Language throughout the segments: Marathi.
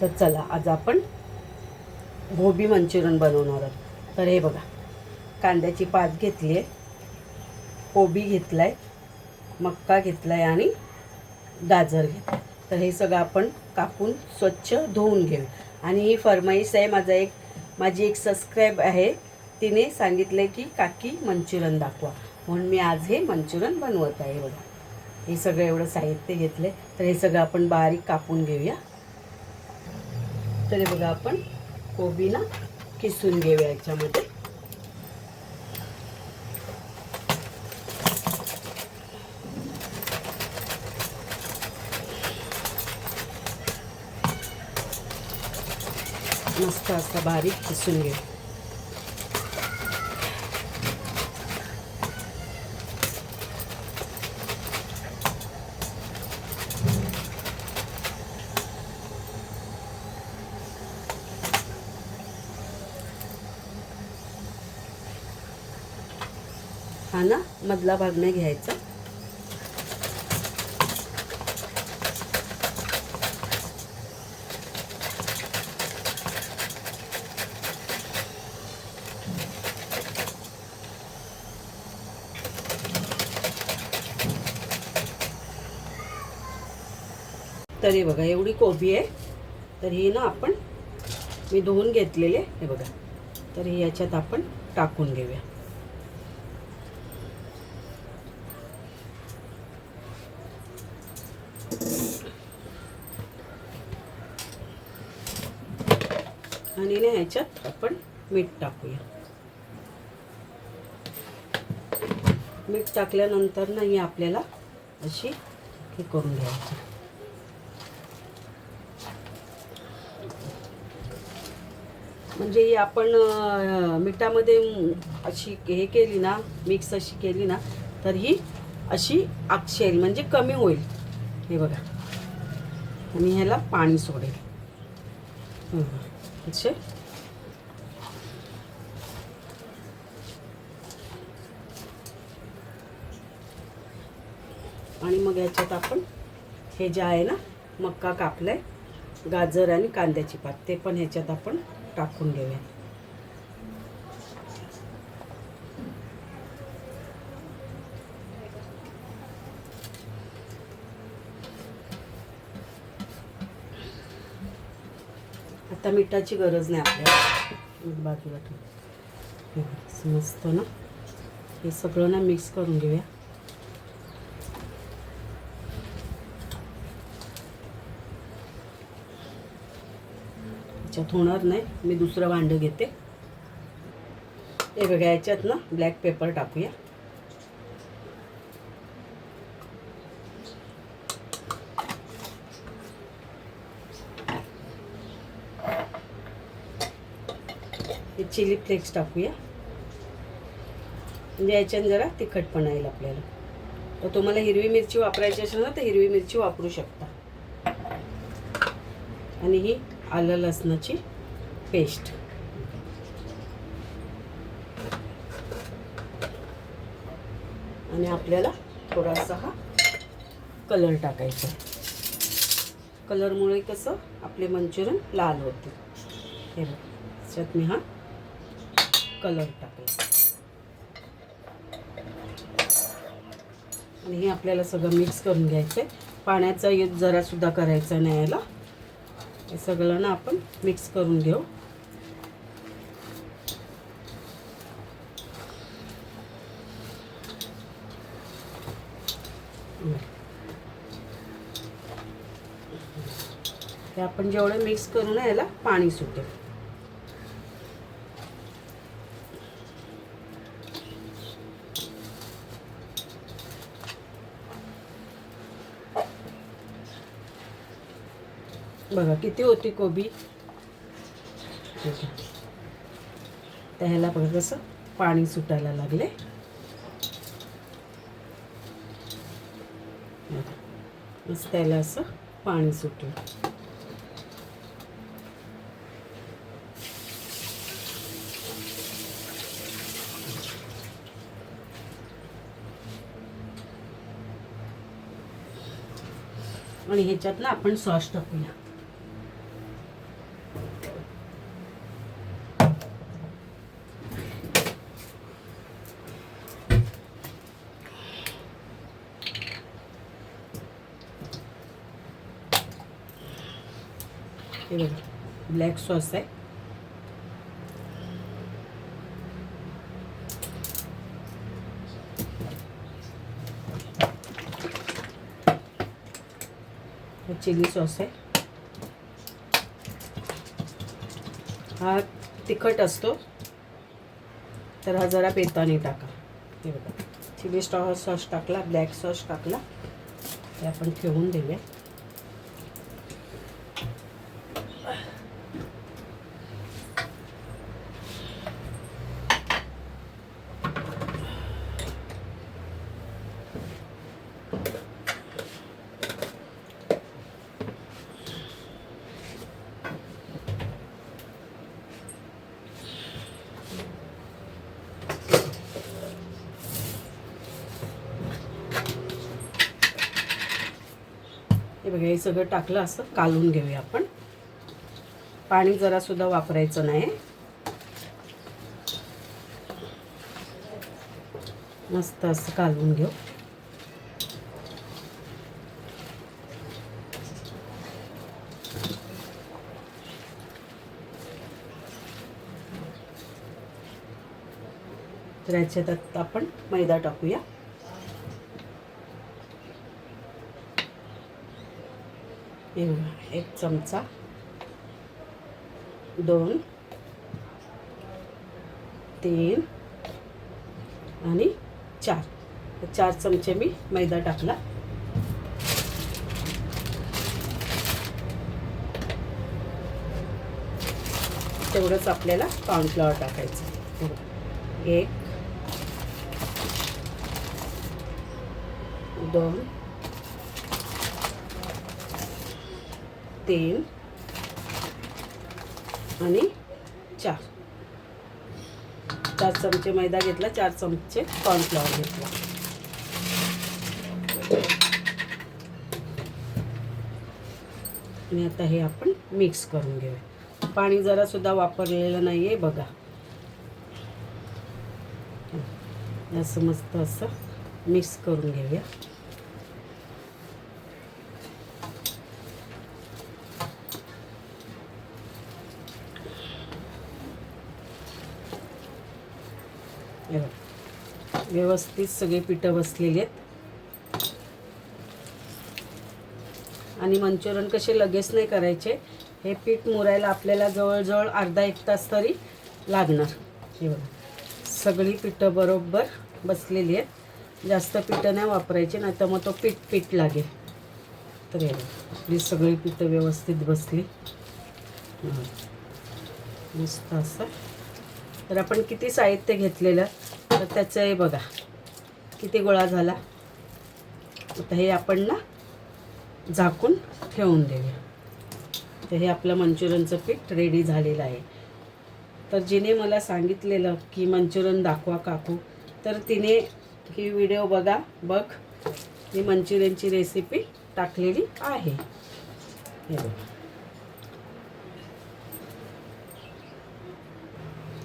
तर चला आज आपण गोबी मंचुरियन बनवणार आहोत. तर हे बघा कांद्याची पात घेतली आहे कोबी घेतला आहे मक्का घेतला आहे आणि गाजर घेतलं तर हे सगळं आपण कापून स्वच्छ धुवून घेऊ. आणि ही फरमाईश आहे माझा एक माझी एक सबस्क्राईब आहे तिने सांगितलं की काकी मंचुरियन दाखवा. म्हणून मी आज हे मंचुरियन बनवत आहे बघा. हे सगळं एवढं साहित्य घेतलं तर हे सगळं आपण बारीक कापून घेऊया. तर आपण कोबी ना किसून याच्यामध्ये. मस्त असा बारीक किसून घेऊ. हा ना मधला भाग नाही घ्यायचा. तरी बघा एवढी कोबी आहे. तर ही ना आपण मी धुवून घेतलेले हे बघा. तर हे याच्यात आपण टाकून घेऊया. आणि ह्याच्यात आपण मीठ टाकूया. मीठ टाकल्यानंतर ना ही आपल्याला अशी हे करून घ्यायची. म्हणजे ही आपण मिठामध्ये अशी हे केली ना मिक्स अशी केली ना तर ही अशी अक्षेल म्हणजे कमी होईल. हे बघा. आणि ह्याला पाणी सोडेल. हं, आणि मग याच्यात आपण हे जे आहे ना मक्का कापलाय गाजर आणि कांद्याची पात ते पण ह्याच्यात आपण टाकून घेऊया आता मिठाची गरज नाही आपल्याला. बाजूला ठेव. मस्त ना? हे सगळं ना मिक्स करून घेऊया. याच्यात होणार नाही. मी दुसरं भांडं घेते. हे बघा याच्यात ना ब्लॅक पेपर टाकूया. चिली फ्लेक्स टाकूया. म्हणजे याच्यानं जरा तिखटपणा येईल आपल्याला. तर तुम्हाला हिरवी मिरची वापरायची असेल ना तर हिरवी मिरची वापरू शकता. आणि ही आलं लसणाची पेस्ट. आणि आपल्याला थोडासा हा कलर टाकायचा कलरमुळे कसं आपले मंचुरियन लाल होते हे बघ त्याच्यात मी हा कलर टाकला. आणि हे आपल्याला सगळं मिक्स करून घ्यायचं आहे पाण्याचा यूज जरासुद्धा करायचा नाही याला. हे सगळं ना आपण मिक्स करून घेऊ. हे आपण जेवढं मिक्स करू ना याला पाणी सुटेल. बघा किती होती कोबी? हे तर ह्याला बघा कसं पाणी सुटायला लागले. मस्त त्याला असं पाणी सुटलं. आणि ह्याच्यात ना आपण सॉस टाकूया. हे बघा ब्लॅक सॉस आहे. चिली सॉस आहे. हा तिखट असतो तर हा जरा पेताने टाका. हे बघा चिली स्टॉ सॉस टाकला ब्लॅक सॉस टाकला हे आपण ठेवून देऊया. हे बघा हे सगळं टाकलं असं कालून घेऊया आपण. पाणी जरा सुद्धा वापरायचं नाही. मस्त असं कालवून घेऊ. तर याच्यात आपण मैदा टाकूया. एवढा एक चमचा. दोन तीन आणि चार. चार चमचे मी मैदा टाकला. तेवढंच आपल्याला कॉर्नफ्लॉवर टाकायचं एक दोन तेल आणि चार. चार चमचे मैदा घेतला चार चमचे कॉर्नफ्लॉवर घेतला. आणि आता हे आपण मिक्स करून घेऊया. पाणी जरा सुद्धा वापरलेलं नाही आहे बघा. असं मस्त असं मिक्स करून घेऊया. व्यवस्थित सगळे पिठं बसलेली आहेत. आणि मंचुरियन कसे लगेच नाही करायचे हे पीठ मुरायला आपल्याला जवळजवळ अर्धा एक तास तरी लागणार. हे बघा. सगळी पिठं बरोबर बसलेली आहेत. जास्त पिठं नाही वापरायची नाही तर मग तो पीठ पीठ लागेल. तर हे आपली सगळी पिठं व्यवस्थित बसली. नुसतं मस्त असं तर आपण किती साहित्य घेतलेलं? तर त्याचं हे बघा. किती गोळा झाला? आता हे आपण ना झाकून ठेवून देऊया. तर हे आपलं मंचुरियनचं पीठ रेडी झालेलं आहे. तर जिने मला सांगितलेलं की मंचुरियन दाखवा काकू. तर तिने ही व्हिडिओ बघा बघ. मी मंचुरियनची रेसिपी टाकलेली आहे. हे बघा.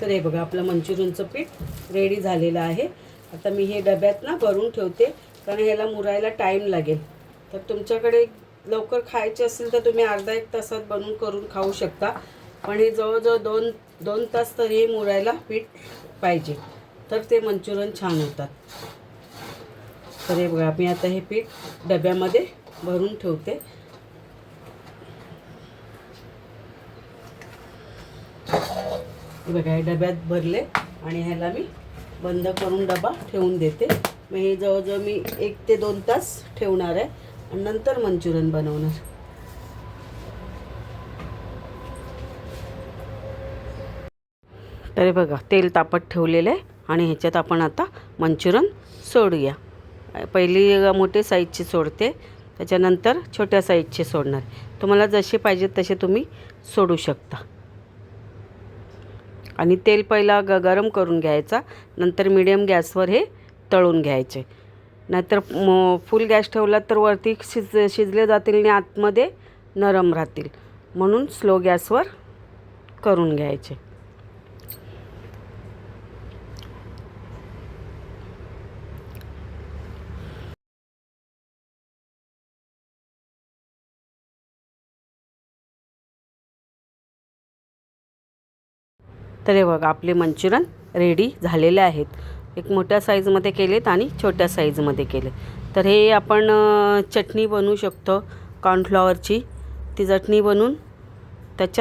तर हे बघा आपलं मंचुरियनचं पीठ रेडी झालेलं आहे. आता मी हे डब्यात ना भरून ठेवते कारण ह्याला मुरायला टाईम लागेल. तर तुमच्याकडे लवकर खायचे असेल तर तुम्ही अर्धा एक तासात बनवून करून खाऊ शकता. पण हे जवळजवळ दोन दोन तास तरी मुरायला पीठ पाहिजे. तर ते मंचुरियन छान होतात. तर हे बघा मी आता हे पीठ डब्यामध्ये भरून ठेवते. हे बघा हे डब्यात भरले आणि ह्याला मी बंद करून डबा ठेवून देते. मग हे जवळजवळ मी एक ते दोन तास ठेवणार आहे आणि नंतर मंचुरियन बनवणार. तर बघा तेल तापत ठेवलेलं आहे आणि ह्याच्यात आपण आता मंचुरियन सोडूया. पहिली मोठे साईजची सोडते त्याच्यानंतर छोट्या साईजचे सोडणार. तुम्हाला जसे पाहिजे तसे तुम्ही सोडू शकता. आणि तेल पहिला ग गरम करून घ्यायचा. नंतर मिडियम गॅसवर हे तळून घ्यायचे. नाहीतर म फुल गॅस ठेवला तर वरती शिज शिजले जातील आणि आतमध्ये नरम राहतील. म्हणून स्लो गॅसवर करून घ्यायचे. तर हे बघा आपले मंचुरन रेडी झालेले आहेत. एक मोठ्या साईजमध्ये केलेत आणि छोट्या साईजमध्ये केले तर हे आपण चटणी बनवू शकतो कॉर्नफ्लॉवरची ती चटणी बनवून त्याच्यात